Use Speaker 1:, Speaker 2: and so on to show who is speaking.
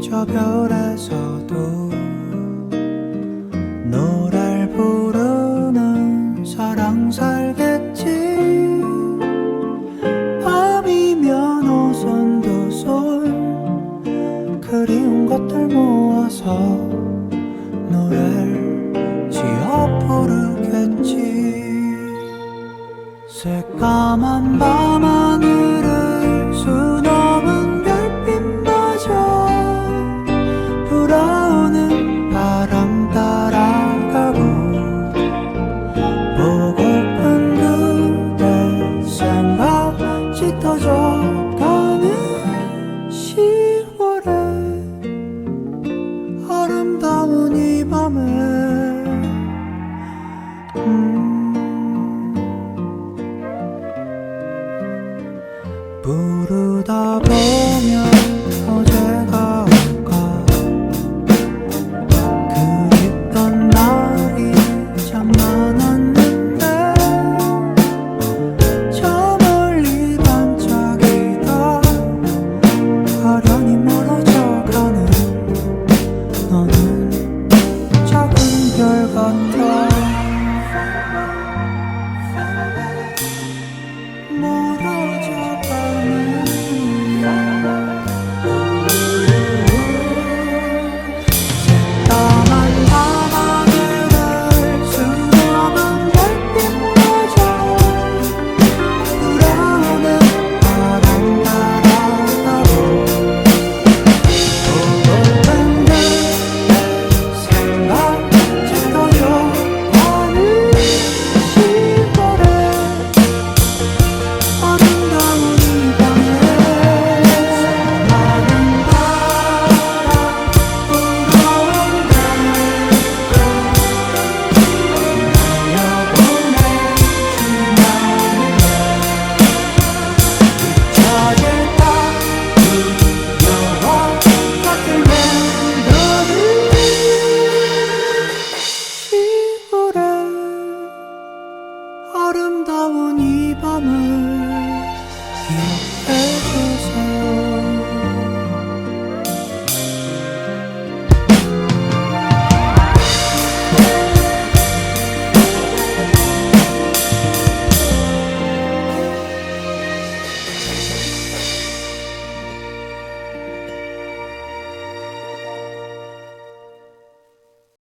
Speaker 1: 저 별에서도 노래를 부르는 사랑 살겠지? 밤이면 오손도손 그리운 것들 모아서 노래를 지어 부르겠지. 새까만 밤 부르다 보면 天。